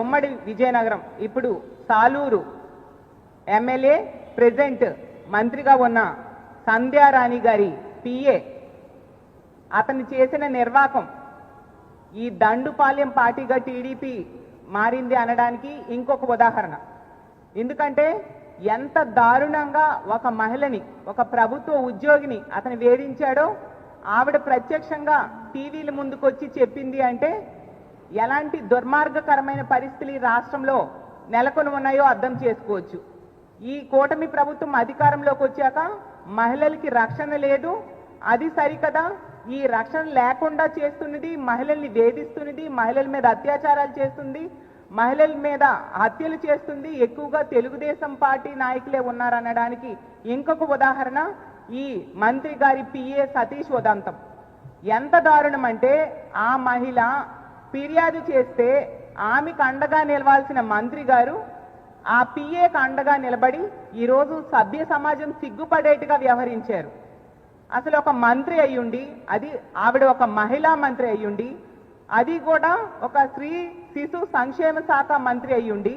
ఉమ్మడి విజయనగరం. ఇప్పుడు Saluru MLA present మంత్రిగా ఉన్న సంధ్యారాణి గారి పిఏ. అతను చేసిన నిర్వాకం ఈ దండుపాలెం పార్టీగా టీడీపీ మారింది అనడానికి ఇంకొక ఉదాహరణ. ఎందుకంటే ఎంత దారుణంగా ఒక మహిళని ఒక ప్రభుత్వ ఉద్యోగిని అతను వేధించాడో ఆవిడ ప్రత్యక్షంగా టీవీల ముందుకొచ్చి చెప్పింది అంటే ఎలాంటి దుర్మార్గకరమైన పరిస్థితులు ఈ రాష్ట్రంలో నెలకొని ఉన్నాయో అర్థం చేసుకోవచ్చు. ఈ కూటమి ప్రభుత్వం అధికారంలోకి వచ్చాక మహిళలకి రక్షణ లేదు. అది సరికదా. ఈ రక్షణ లేకుండా చేస్తున్నది మహిళల్ని వేధిస్తున్నది మహిళల మీద అత్యాచారాలు చేస్తుంది మహిళల మీద హత్యలు చేస్తుంది. ఎక్కువగా తెలుగుదేశం పార్టీ నాయకులే ఉన్నారనడానికి ఇంకొక ఉదాహరణ ఈ మంత్రి గారి పిఏ సతీష్ ఉదంతం. ఎంత దారుణం అంటే ఆ మహిళ ఫిర్యాదు చేస్తే ఆమెకు అండగా నిలవాల్సిన మంత్రి గారు ఆ పిఏకు అండగా నిలబడి ఈరోజు సభ్య సమాజం సిగ్గుపడేట్టుగా వ్యవహరించారు. అసలు ఒక మంత్రి అయ్యుండి అది ఆవిడ ఒక మహిళా మంత్రి అయ్యుండి అది కూడా ఒక స్త్రీ శిశు సంక్షేమ శాఖ మంత్రి అయ్యుండి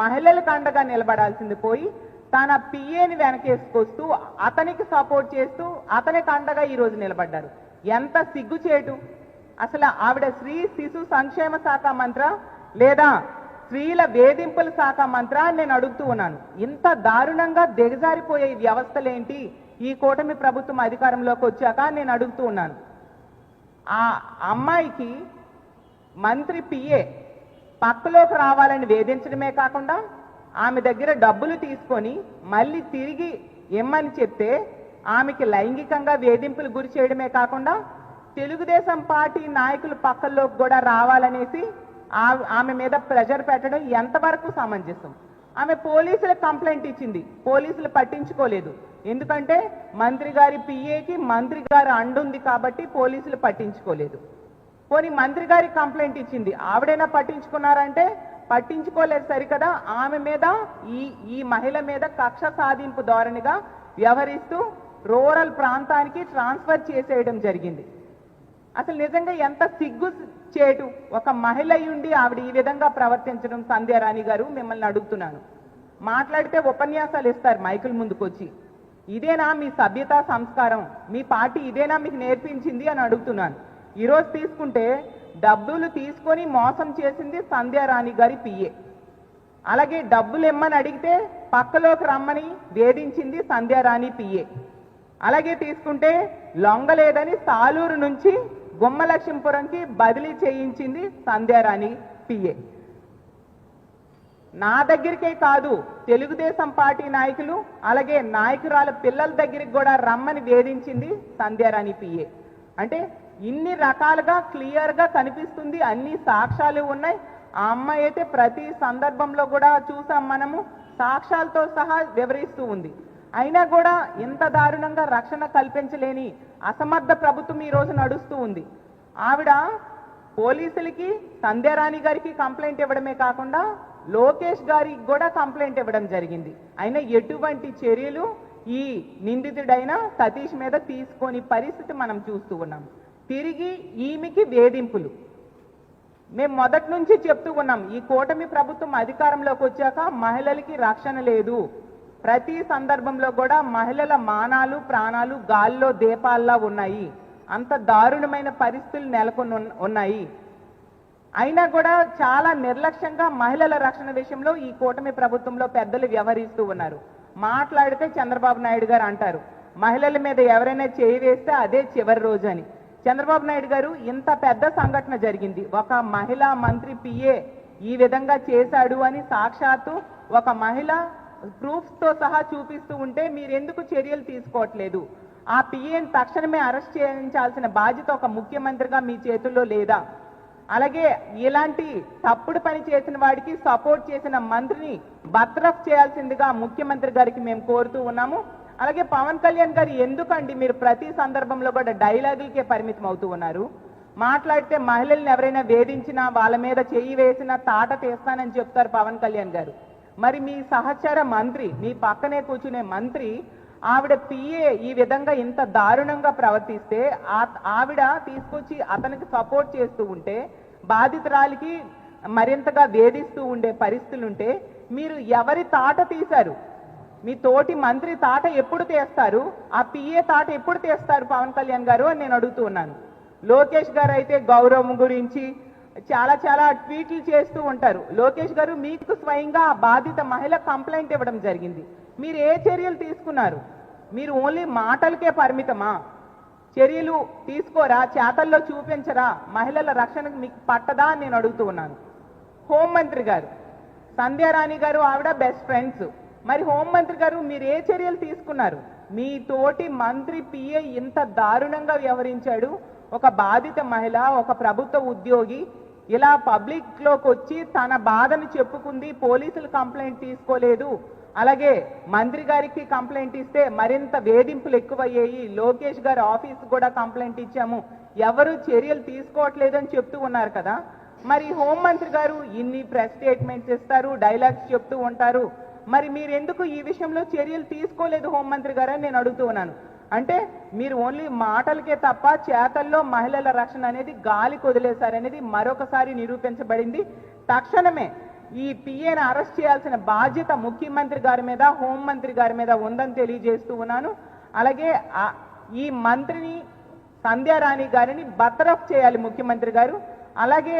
మహిళలకు అండగా నిలబడాల్సింది పోయి తన పిఏని వెనకేసుకొస్తూ అతనికి సపోర్ట్ చేస్తూ అతనికి అండగా ఈ రోజు నిలబడ్డారు. ఎంత సిగ్గు సిగ్గుచేటు! అసలు ఆవిడ స్త్రీ శిశు సంక్షేమ శాఖ మంత్ర లేదా స్త్రీల వేధింపుల శాఖ మంత్ర నేను అడుగుతూ ఉన్నాను. ఇంత దారుణంగా దిగజారిపోయే వ్యవస్థలేంటి? ఈ కూటమి ప్రభుత్వం అధికారంలోకి వచ్చాక నేను అడుగుతూ ఉన్నాను. ఆ అమ్మాయికి మంత్రి పిఏ పక్కలోకి రావాలని వేధించడమే కాకుండా ఆమె దగ్గర డబ్బులు తీసుకొని మళ్ళీ తిరిగి ఇమ్మని చెప్తే ఆమెకి లైంగికంగా వేధింపులు గురి చేయడమే కాకుండా తెలుగుదేశం పార్టీ నాయకులు పక్కల్లోకి కూడా రావాలనేసి ఆ- ఆమె మీద ప్రెషర్ పెట్టడం ఎంతవరకు సమంజసం? ఆమె పోలీసులకు కంప్లైంట్ ఇచ్చింది. పోలీసులు పట్టించుకోలేదు. ఎందుకంటే మంత్రి గారి పిఏకి మంత్రి గారు అండుంది కాబట్టి పోలీసులు పట్టించుకోలేదు. పోనీ మంత్రి గారి కంప్లైంట్ ఇచ్చింది. ఆవిడైనా పట్టించుకున్నారంటే పట్టించుకోలేదు సరికదా. ఆమె మీద ఈ ఈ మహిళ మీద కక్ష సాధింపు ధోరణిగా వ్యవహరిస్తూ రూరల్ ప్రాంతానికి ట్రాన్స్ఫర్ చేసేయడం జరిగింది. అసలు నిజంగా ఎంత సిగ్గు చేటు ఒక మహిళ ఉండి ఆవిడ ఈ విధంగా ప్రవర్తించడం సంధ్యారాణి గారు మిమ్మల్ని అడుగుతున్నాను. మాట్లాడితే ఉపన్యాసాలు ఇస్తారు మైకుల ముందుకొచ్చి. ఇదేనా మీ సభ్యత సంస్కారం? మీ పార్టీ ఇదేనా మీకు నేర్పించింది అని అడుగుతున్నాను. ఈరోజు తీసుకుంటే డబ్బులు తీసుకొని మోసం చేసింది సంధ్యారాణి గారి పిఏ. అలాగే డబ్బులు ఇమ్మని అడిగితే పక్కలోకి రమ్మని వేధించింది సంధ్యారాణి పిఏ. అలాగే తీసుకుంటే లొంగలేదని సాలూరు నుంచి గుమ్మలక్ష్మీపురంకి బదిలీ చేయించింది సంధ్యారాణి పిఏ నా దగ్గరికే కాదు తెలుగుదేశం పార్టీ నాయకులు అలాగే నాయకురాల పిల్లల దగ్గరికి కూడా రమ్మని వేధించింది సంధ్యారాణి పిఏ అంటే ఇన్ని రకాలుగా క్లియర్గా కనిపిస్తుంది అన్ని సాక్ష్యాలు ఉన్నాయి. ఆ అమ్మాయి అయితే ప్రతి సందర్భంలో కూడా చూసాం మనము సాక్ష్యాలతో సహా వివరిస్తూ ఉంది. అయినా కూడా ఇంత దారుణంగా రక్షణ కల్పించలేని అసమర్థ ప్రభుత్వం ఈ రోజు నడుస్తూ ఉంది. ఆవిడ పోలీసులకి సంధ్యారాణి గారికి కంప్లైంట్ ఇవ్వడమే కాకుండా లోకేష్ గారికి కూడా కంప్లైంట్ ఇవ్వడం జరిగింది. అయినా ఎటువంటి చర్యలు ఈ నిందితుడైన సతీష్ మీద తీసుకొని పరిస్థితి మనం చూస్తూ ఉన్నాం. తిరిగి ఈమెకి వేధింపులు. మేము మొదటి నుంచి చెప్తూ ఉన్నాం ఈ కూటమి ప్రభుత్వం అధికారంలోకి వచ్చాక మహిళలకి రక్షణ లేదు. ప్రతి సందర్భంలో కూడా మహిళల మానాలు ప్రాణాలు గాల్లో దీపాల్లా ఉన్నాయి. అంత దారుణమైన పరిస్థితులు నెలకొని ఉన్నాయి. అయినా కూడా చాలా నిర్లక్ష్యంగా మహిళల రక్షణ విషయంలో ఈ కూటమి ప్రభుత్వంలో పెద్దలు వ్యవహరిస్తూ ఉన్నారు. మాట్లాడితే చంద్రబాబు నాయుడు గారు అంటారు మహిళల మీద ఎవరైనా చేయి వేస్తే అదే చివరి రోజు అని. చంద్రబాబు నాయుడు గారు ఇంత పెద్ద సంఘటన జరిగింది. ఒక మహిళా మంత్రి పిఏ ఈ విధంగా చేశాడు అని సాక్షాత్తు ఒక మహిళ ప్రూఫ్స్తో సహా చూపిస్తూ ఉంటే మీరు ఎందుకు చర్యలు తీసుకోవట్లేదు? ఆ పిఏని తక్షణమే అరెస్ట్ చేయించాల్సిన బాధ్యత ఒక ముఖ్యమంత్రిగా మీ చేతుల్లో లేదా? అలాగే ఇలాంటి తప్పుడు పని చేసిన వాడికి సపోర్ట్ చేసిన మంత్రిని బర్తరఫ్ చేయాల్సిందిగా ముఖ్యమంత్రి గారికి మేము కోరుతూ ఉన్నాము. అలాగే పవన్ కళ్యాణ్ గారు ఎందుకండి మీరు ప్రతి సందర్భంలో కూడా డైలాగులకే పరిమితం అవుతూ ఉన్నారు? మాట్లాడితే మహిళల్ని ఎవరైనా వేధించినా వాళ్ళ మీద చెయ్యి వేసినా తాట తీస్తానని చెప్తారు పవన్ కళ్యాణ్ గారు. మరి మీ సహచర మంత్రి మీ పక్కనే కూర్చునే మంత్రి ఆవిడ పిఏ ఈ విధంగా ఇంత దారుణంగా ప్రవర్తిస్తే ఆవిడ తీసుకొచ్చి అతనికి సపోర్ట్ చేస్తూ ఉంటే బాధితురాలికి మరింతగా వేధిస్తూ ఉండే పరిస్థితులుంటే మీరు ఎవరి తాట తీశారు? మీ తోటి మంత్రి తాట ఎప్పుడు తీస్తారు? ఆ పిఏ తాట ఎప్పుడు తీస్తారు పవన్ కళ్యాణ్ గారు అని నేను అడుగుతూ ఉన్నాను. లోకేష్ గారు అయితే గౌరవం గురించి చాలా చాలా ట్వీట్లు చేస్తూ ఉంటారు. లోకేష్ గారు మీకు స్వయంగా ఆ బాధిత మహిళ కంప్లైంట్ ఇవ్వడం జరిగింది. మీరు ఏ చర్యలు తీసుకున్నారు? మీరు ఓన్లీ మాటలకే పరిమితమా? చర్యలు తీసుకోరా? చేతల్లో చూపించరా? మహిళల రక్షణకు మీకు పట్టదా అని నేను అడుగుతూ ఉన్నాను. హోంమంత్రి గారు సంధ్యారాణి గారు ఆవిడ బెస్ట్ ఫ్రెండ్స్ మరి హోంమంత్రి గారు మీరు ఏ చర్యలు తీసుకున్నారు? మీ తోటి మంత్రి పిఏ ఇంత దారుణంగా వ్యవహరించాడు. ఒక బాధిత మహిళ ఒక ప్రభుత్వ ఉద్యోగి ఇలా పబ్లిక్లోకి వచ్చి తన బాధను చెప్పుకుంది పోలీసులు కంప్లైంట్ తీసుకోలేదు. అలాగే మంత్రి గారికి కంప్లైంట్ ఇస్తే మరింత వేధింపులు ఎక్కువయ్యాయి. లోకేష్ గారి ఆఫీస్ కూడా కంప్లైంట్ ఇచ్చాము. ఎవరు చర్యలు తీసుకోవట్లేదు అని చెప్తూ ఉన్నారు కదా. మరి హోంమంత్రి గారు ఇన్ని ప్రెస్ స్టేట్మెంట్స్ ఇస్తారు డైలాగ్స్ చెప్తూ ఉంటారు. మరి మీరు ఎందుకు ఈ విషయంలో చర్యలు తీసుకోలేదు హోంమంత్రి గారు అని నేను అడుగుతూ ఉన్నాను. అంటే మీరు ఓన్లీ మాటలకే తప్ప చేతల్లో మహిళల రక్షణ అనేది గాలి కొదిలేశారనేది మరొకసారి నిరూపించబడింది. తక్షణమే ఈ పిఏను అరెస్ట్ చేయాల్సిన బాధ్యత ముఖ్యమంత్రి గారి మీద హోంమంత్రి గారి మీద ఉందని తెలియజేస్తూ ఉన్నాను. అలాగే ఈ మంత్రిని సంధ్యారాణి గారిని బర్తరఫ్ చేయాలి ముఖ్యమంత్రి గారు. అలాగే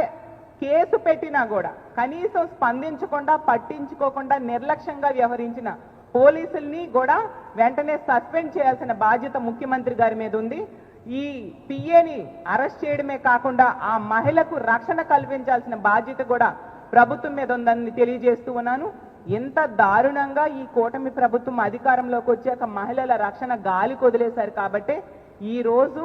కేసు పెట్టినా కూడా కనీసం స్పందించకుండా పట్టించుకోకుండా నిర్లక్ష్యంగా వ్యవహరించిన పోలీసుల్ని కూడా వెంటనే సస్పెండ్ చేయాల్సిన బాధ్యత ముఖ్యమంత్రి గారి మీద ఉంది. ఈ పిఏని అరెస్ట్ చేయడమే కాకుండా ఆ మహిళకు రక్షణ కల్పించాల్సిన బాధ్యత కూడా ప్రభుత్వం మీద ఉందని తెలియజేస్తూ ఉన్నాను. ఎంత దారుణంగా ఈ కూటమి ప్రభుత్వం అధికారంలోకి వచ్చాక మహిళల రక్షణ గాలి కొదిలేశారు కాబట్టి ఈ రోజు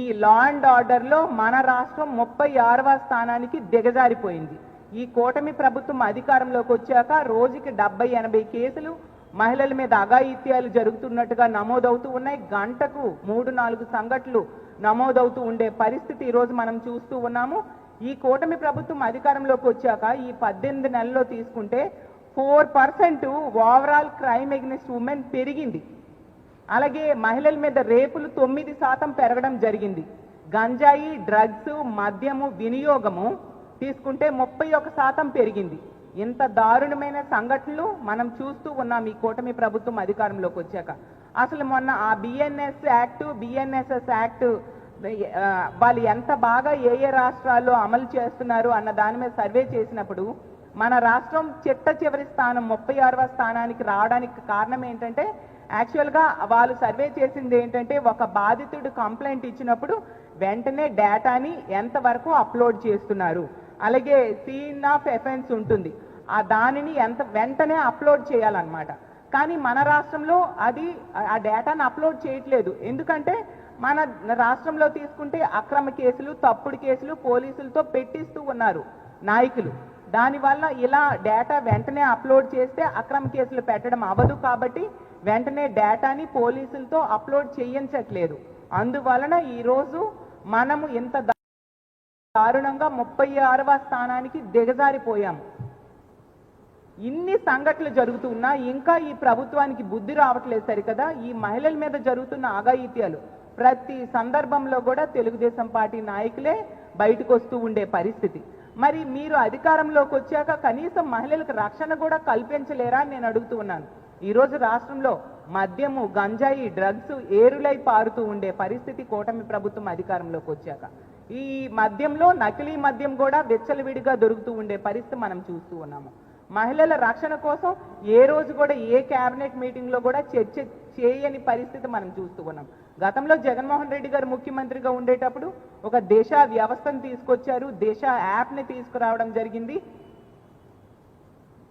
ఈ లా అండ్ ఆర్డర్లో మన రాష్ట్రం ముప్పై ఆరవ స్థానానికి దిగజారిపోయింది. ఈ కూటమి ప్రభుత్వం అధికారంలోకి వచ్చాక రోజుకి డెబ్బై ఎనభై కేసులు మహిళల మీద అఘాయిత్యాలు జరుగుతున్నట్టుగా నమోదవుతూ ఉన్నాయి. గంటకు మూడు నాలుగు సంఘటనలు నమోదవుతూ ఉండే పరిస్థితి ఈ రోజు మనం చూస్తూ ఉన్నాము. ఈ కూటమి ప్రభుత్వం అధికారంలోకి వచ్చాక ఈ పద్దెనిమిది నెలల్లో తీసుకుంటే four percent overall crime against women పెరిగింది. అలాగే మహిళల మీద రేపులు తొమ్మిది శాతం పెరగడం జరిగింది. గంజాయి డ్రగ్స్ మద్యము వినియోగము తీసుకుంటే ముప్పై ఒక శాతం పెరిగింది. ఇంత దారుణమైన సంఘటనలు మనం చూస్తూ ఉన్నాం ఈ కూటమి ప్రభుత్వం అధికారంలోకి వచ్చాక. అసలు మొన్న ఆ బిఎన్ఎస్ యాక్ట్ బిఎన్ఎస్ఎస్ యాక్ట్ వాళ్ళు ఎంత బాగా ఏ ఏ రాష్ట్రాల్లో అమలు చేస్తున్నారు అన్న దాని మీద సర్వే చేసినప్పుడు మన రాష్ట్రం చిట్ట చివరి స్థానం ముప్పై ఆరవ స్థానానికి రావడానికి కారణం ఏంటంటే యాక్చువల్గా వాళ్ళు సర్వే చేసింది ఏంటంటే ఒక బాధితుడు కంప్లైంట్ ఇచ్చినప్పుడు వెంటనే డేటాని ఎంతవరకు అప్లోడ్ చేస్తున్నారు. అలాగే సీన్ ఆఫ్ ఎఫెన్స్ ఉంటుంది. ఆ దానిని ఎంత వెంటనే అప్లోడ్ చేయాలన్నమాట. కానీ మన రాష్ట్రంలో అది ఆ డేటాను అప్లోడ్ చేయట్లేదు. ఎందుకంటే మన రాష్ట్రంలో తీసుకుంటే అక్రమ కేసులు తప్పుడు కేసులు పోలీసులతో పెట్టిస్తూ ఉన్నారు నాయకులు. దానివల్ల ఇలా డేటా వెంటనే అప్లోడ్ చేస్తే అక్రమ కేసులు పెట్టడం అవ్వదు కాబట్టి వెంటనే డేటాని పోలీసులతో అప్లోడ్ చేయించట్లేదు. అందువలన ఈరోజు మనము ఇంత దారుణంగా ముప్పై ఆరవ స్థానానికి దిగజారిపోయాము ఇన్ని సంఘటనలు జరుగుతున్నా ఇంకా ఈ ప్రభుత్వానికి బుద్ధి రావట్లేదు సరికదా. ఈ మహిళల మీద జరుగుతున్న ఆగాయిత్యాలు ప్రతి సందర్భంలో కూడా తెలుగుదేశం పార్టీ నాయకులే బయటకు వస్తూ ఉండే పరిస్థితి. మరి మీరు అధికారంలోకి వచ్చాక కనీసం మహిళలకు రక్షణ కూడా కల్పించలేరా నేను అడుగుతూ ఉన్నాను. ఈ రోజు రాష్ట్రంలో మద్యము గంజాయి డ్రగ్స్ ఏరులై పారుతూ ఉండే పరిస్థితి కూటమి ప్రభుత్వం అధికారంలోకి వచ్చాక. ఈ మద్యంలో నకిలీ మద్యం కూడా విచ్చలవిడిగా దొరుకుతూ ఉండే పరిస్థితి మనం చూస్తూ ఉన్నాము. మహిళల రక్షణ కోసం ఏ రోజు కూడా ఏ క్యాబినెట్ మీటింగ్లో కూడా చర్చ చేయని పరిస్థితి మనం చూస్తూ ఉన్నాం. గతంలో జగన్మోహన్ రెడ్డి గారు ముఖ్యమంత్రిగా ఉండేటప్పుడు ఒక దేశ వ్యవస్థను తీసుకొచ్చారు దేశ యాప్ని తీసుకురావడం జరిగింది.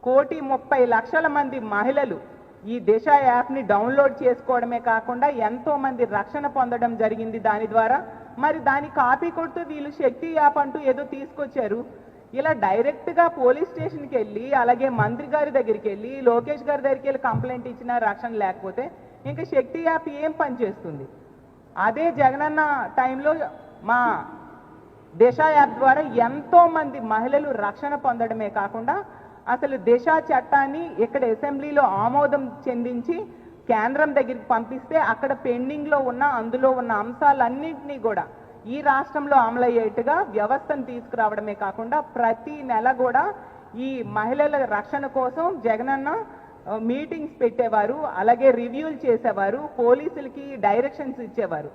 కోటి ముప్పై లక్షల మంది మహిళలు ఈ దిశ యాప్ని డౌన్లోడ్ చేసుకోవడమే కాకుండా ఎంతో మంది రక్షణ పొందడం జరిగింది దాని ద్వారా. మరి దాని కాపీ కొడుతూ వీళ్ళు శక్తి యాప్ అంటూ ఏదో తీసుకొచ్చారు. ఇలా డైరెక్ట్గా పోలీస్ స్టేషన్కి వెళ్ళి అలాగే మంత్రి గారి దగ్గరికి వెళ్ళి లోకేష్ గారి దగ్గరికి వెళ్ళి కంప్లైంట్ ఇచ్చినా రక్షణ లేకపోతే ఇంకా శక్తి యాప్ ఏం పనిచేస్తుంది అదే జగనన్న టైంలో మా దిశ యాప్ ద్వారా ఎంతోమంది మహిళలు రక్షణ పొందడమే కాకుండా అసలు దిశ చట్టాన్ని ఇక్కడ అసెంబ్లీలో ఆమోదం చెందించి కేంద్రం దగ్గరికి పంపిస్తే అక్కడ పెండింగ్లో ఉన్న అందులో ఉన్న అంశాలన్నింటినీ కూడా ఈ రాష్ట్రంలో అమలయ్యేట్టుగా వ్యవస్థను తీసుకురావడమే కాకుండా ప్రతి నెల కూడా ఈ మహిళల రక్షణ కోసం జగనన్న మీటింగ్స్ పెట్టేవారు అలాగే రివ్యూలు చేసేవారు పోలీసులకి డైరెక్షన్స్ ఇచ్చేవారు.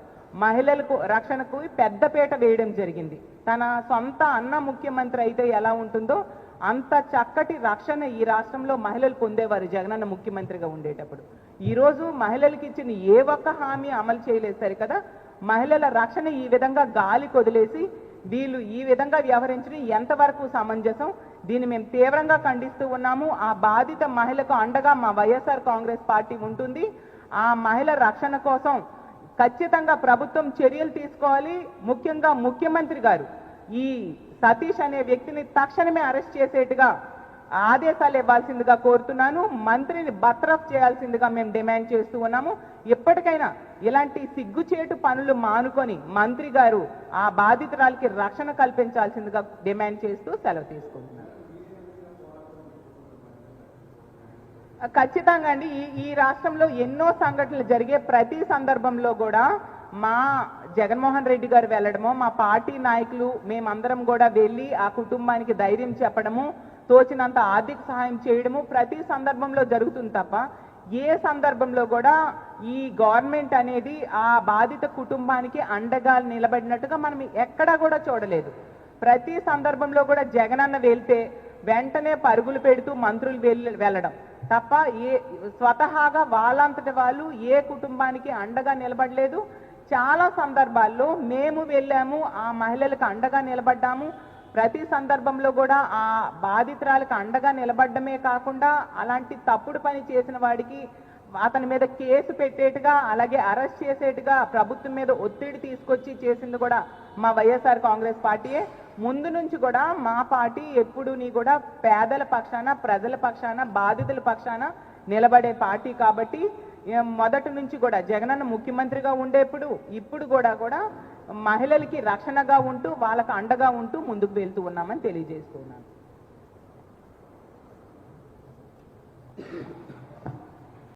మహిళలకు రక్షణకు పెద్దపీట వేయడం జరిగింది. తన సొంత అన్న ముఖ్యమంత్రి అయితే ఎలా ఉంటుందో అంత చక్కటి రక్షణ ఈ రాష్ట్రంలో మహిళలు పొందేవారు జగనన్న ముఖ్యమంత్రిగా ఉండేటప్పుడు. ఈరోజు మహిళలకు ఇచ్చిన ఏ ఒక్క హామీ అమలు చేయలేదు సరి కదా? మహిళల రక్షణ ఈ విధంగా గాలి కొదిలేసి వీళ్ళు ఈ విధంగా వ్యవహరించడం ఎంతవరకు సమంజసం? దీన్ని మేము తీవ్రంగా ఖండిస్తూ ఉన్నాము. ఆ బాధిత మహిళకు అండగా మా వైఎస్ఆర్ కాంగ్రెస్ పార్టీ ఉంటుంది. ఆ మహిళ రక్షణ కోసం ఖచ్చితంగా ప్రభుత్వం చర్యలు తీసుకోవాలి. ముఖ్యంగా ముఖ్యమంత్రి గారు ఈ సతీష్ అనే వ్యక్తిని తక్షణమే అరెస్ట్ చేసేట్టుగా ఆదేశాలు ఇవ్వాల్సిందిగా కోరుతున్నాను. మంత్రిని బత్రఫ్ చేయాల్సిందిగా మేము డిమాండ్ చేస్తూ ఉన్నాము. ఎప్పటికైనా ఇలాంటి సిగ్గుచేటు పనులు మానుకొని మంత్రి గారు ఆ బాధితురాలకి రక్షణ కల్పించాల్సిందిగా డిమాండ్ చేస్తూ సెలవు తీసుకుంటున్నాను. ఖచ్చితంగా అండి. ఈ ఈ రాష్ట్రంలో ఎన్నో సంఘటనలు జరిగే ప్రతి సందర్భంలో కూడా మా జగన్మోహన్ రెడ్డి గారు వెళ్ళడము మా పార్టీ నాయకులు మేమందరం కూడా వెళ్ళి ఆ కుటుంబానికి ధైర్యం చెప్పడము తోచినంత ఆర్థిక సహాయం చేయడము ప్రతి సందర్భంలో జరుగుతుంది తప్ప ఏ సందర్భంలో కూడా ఈ గవర్నమెంట్ అనేది ఆ బాధిత కుటుంబానికి అండగా నిలబడినట్టుగా మనం ఎక్కడా కూడా చూడలేదు. ప్రతి సందర్భంలో కూడా జగనన్న వెళ్తే వెంటనే పరుగులు పెడుతూ మంత్రులు వెళ్ళడం తప్ప ఏ స్వతహాగా వాళ్ళంతటి వాళ్ళు ఏ కుటుంబానికి అండగా నిలబడలేదు. చాలా సందర్భాల్లో మేము వెళ్ళాము ఆ మహిళలకు అండగా నిలబడ్డాము. ప్రతి సందర్భంలో కూడా ఆ బాధితురాలకు అండగా నిలబడమే కాకుండా అలాంటి తప్పుడు పని చేసిన వాడికి అతని మీద కేసు పెట్టేట్టుగా అలాగే అరెస్ట్ చేసేట్టుగా ప్రభుత్వం మీద ఒత్తిడి తీసుకొచ్చి చేసింది కూడా మా వైఎస్ఆర్ కాంగ్రెస్ పార్టీయే. ముందు నుంచి కూడా మా పార్టీ ఎప్పుడూని కూడా పేదల పక్షాన ప్రజల పక్షాన బాధితుల పక్షాన నిలబడే పార్టీ కాబట్టి మొదటి నుంచి కూడా జగనన్న ముఖ్యమంత్రిగా ఉండేప్పుడు ఇప్పుడు కూడా కూడా మహిళలకి రక్షణగా ఉంటూ వాళ్ళకు అండగా ఉంటూ ముందుకు వెళ్తూ ఉన్నామని తెలియజేస్తున్నాను.